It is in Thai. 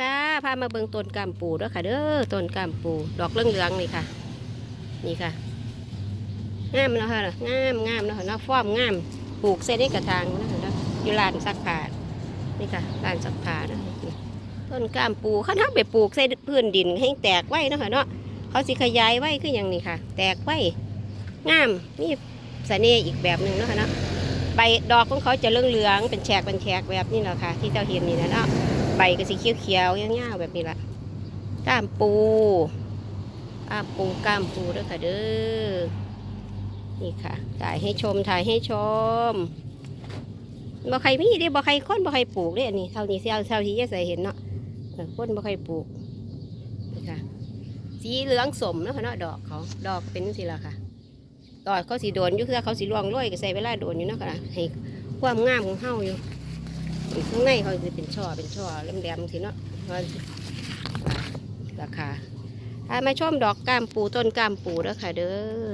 ค่ะพามาเบิ่งต้นกามปูด้วยค่ะ เด้อต้นกามปู ดอกเหลืองนี่ค่ะ นี่ค่ะงามแล้วค่ะงามงามแล้วค่ะนาะฟ้อมงามปลูกใส่ในกระถางนะคะเนาะอยู่ลานซักผ้านี่ค่ะลานซักผ้านะคะต้นกามปูเขาทำไปปลูกใส่พื้นดินให้แตกไว้นะคะเนาะเขาสิขยายไว้คืออย่างนี้ค่ะ แตกไว้งามนี่เสน่ห์อีกแบบหนึ่งนะคะเนาะใบดอกของเขาจะเหลืองเป็นแฉกเป็นแฉกแบบนี้แหละค่ะ ที่เจ้าเห็นนี่นะเนาะ ใบก็สีเขียวๆยาวๆแบบนี้ละก้ามปูก้ามปูก้ามปูด้อค่ะเด้อนี่ค่ะถ่ายให้ชมถ่ายให้ชมบ่ใครมีเดิบ่ใครค้นบ่ใครปลูกเด้อันนี้เท่านี้เท่าเท่าที่ยายใส่เห็นเนาะค้นบ่ใครปลูกนี่ค่ะ สีเหลืองสมเนาะคะเนาะดอกเขาดอกเป็นสิละค่ะ ดอกเขาสีโดนอยู่คือเขาสีร่วงโรยก็ใส่เวลาโดนอยู่เนาะค่ะให้ความงามของเฮาอยู่ ข้างในเขาจะเป็นช่อเป็นช่อแหลมๆสิเนาะว่าราคาถ้ามาชมดอกก้ามปูต้นก้ามปูเด้อค่ะเด้อ